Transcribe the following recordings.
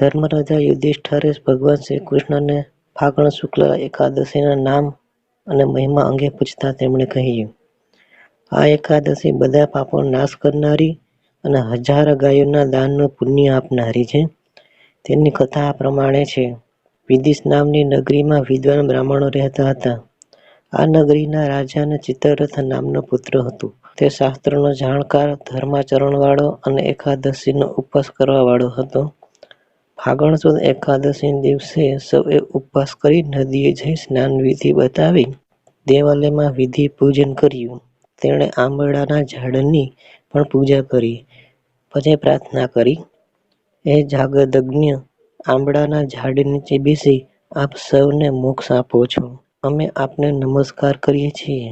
ધર્મરાજા યુધિષ્ઠિરે ભગવાન શ્રી કૃષ્ણને ફાગણ શુક્લ એકાદશીના નામ અને મહિમા અંગે પૂછતા તેમણે કહ્યું, આ એકાદશી બધા પાપો નાશ કરનારી અને હજાર ગાયોના દાનનું પુણ્ય આપનારી છે. તેની કથા આ પ્રમાણે છે. વિદિશ નામની નગરીમાં વિદ્વાન બ્રાહ્મણો રહેતા હતા. આ નગરીના રાજાને ચિત્તરથ નામનો પુત્ર હતો. તે શાસ્ત્રનો જાણકાર, ધર્માચરણવાળો અને એકાદશીનો ઉપવાસ કરવાવાળો હતો. ફાગણ સુદ એકાદશીના દિવસે સૌએ ઉપવાસ કરી નદીએ જઈ સ્નાન વિધિ બતાવી દેવાલયમાં વિધિ પૂજન કર્યું. તેણે આંબળાના ઝાડની પણ પૂજા કરી. પછી પ્રાર્થના કરી, હે જગદજ્ઞ! આંબળાના ઝાડ નીચે બેસી આપ સૌને મોક્ષ આપો છો. અમે આપને નમસ્કાર કરીએ છીએ.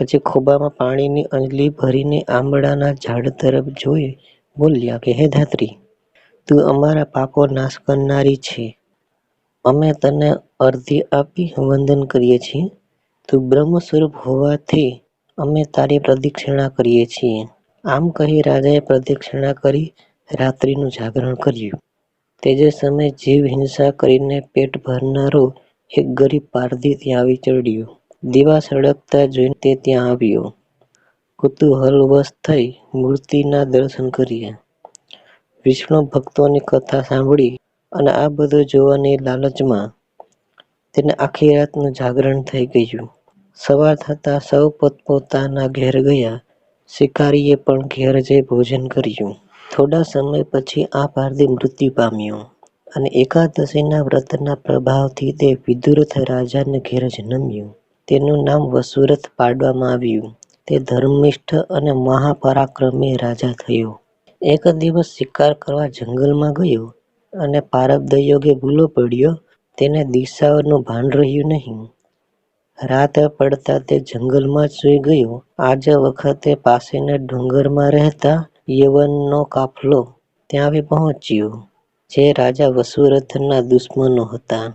પછી ખોબામાં પાણીની અંજલી ભરીને આંબળાના ઝાડ તરફ જોઈ બોલ્યા કે હે ધાત્રી! તું અમારા પાપો નાશ કરનારી છે. અમે તને અર્ધી આપી વંદન કરીએ છીએ. તું બ્રહ્મ સ્વરૂપ હોવાથી અમે તારી પ્રદક્ષિણા કરીએ છીએ. આમ કહી રાજાએ પ્રદક્ષિણા કરી રાત્રિનું જાગરણ કર્યું. તે જ સમયે જીવ હિંસા કરીને પેટ ભરનારો એક ગરીબ પારધી ત્યાં આવી ચડ્યો. દીવા સળગતા જોઈને તે ત્યાં આવ્યો. કુતૂહલવશ થઈ મૂર્તિના દર્શન કર્યા. વિષ્ણુ ભક્તોની કથા સાંભળી અને આ બધું જોવાની લાલચમાં તેને આખી રાતનું જાગરણ થઈ ગયું. સવાર થતાં સૌ પોતપોતાના ઘેર ગયા. શિકારીએ પણ ઘેર જઈ ભોજન કર્યું. થોડા સમય પછી આ પારધી મૃત્યુ પામ્યો અને એકાદશીના વ્રતના પ્રભાવથી તે વિદુરથ રાજાને ઘેર જન્મ્યું તેનું નામ વસુરથ પાડવામાં આવ્યું. તે ધર્મિષ્ઠ અને મહાપરાક્રમી રાજા થયો. એક દિવસ શિકાર કરવા જંગલમાં ગયો અને પ્રારબ્ધ યોગે ભૂલો પડ્યો. તેને દિશાઓનું ભાન રહ્યું નહીં. રાત પડતા તે જંગલમાં જ સૂઈ ગયો. આજ વખતે પાસેના ડુંગરમાં રહેતા યવનનો કાફલો ત્યાં આવી પહોંચ્યો, જે રાજા વસુરથના દુશ્મનો હતા.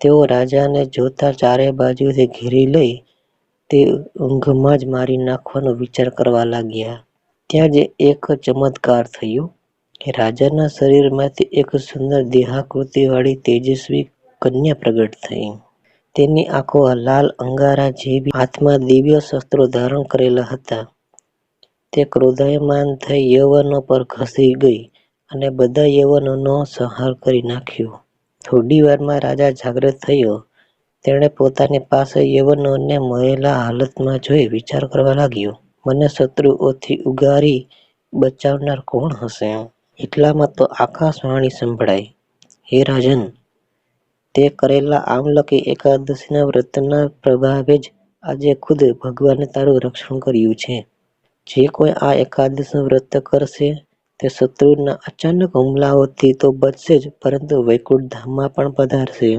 તેઓ રાજાને જોતા ચારે બાજુથી ઘેરી લઈ તે ઊંઘમાં જ મારી નાખવાનો વિચાર કરવા લાગ્યા. ત્યાં જ એક ચમત્કાર થયો રાજાના શરીરમાંથી એક સુંદર દેહાકૃતિવાળી તેજસ્વી કન્યા પ્રગટ થઈ. તેની આંખો લાલ અંગારા જેવી, હાથમાં દિવ્ય શસ્ત્રો ધારણ કરેલા હતા. તે ક્રોધાયમાન થઈ યવનો પર ઘસી ગઈ અને બધા યવનોનો સંહાર કરી નાખ્યો. થોડી વારમાં રાજા જાગૃત થયો. તેણે પોતાની પાસે યવનોને મળેલા હાલતમાં જોઈ વિચાર કરવા લાગ્યો, મને શત્રુઓથી ઉગારી બચાવનાર કોણ હશે? એટલામાં તો આકાશવાણી સંભળાઈ, હે રાજન! તે કરેલા આમલકી એકાદશીના વ્રતના પ્રભાવે જ આજે ખુદ ભગવાને તારું રક્ષણ કર્યું છે. જે કોઈ આ એકાદશીનું વ્રત કરશે તે શત્રુના અચાનક હુમલાઓથી તો બચશે જ પરંતુ વૈકુંઠ ધામમાં પણ પધારશે.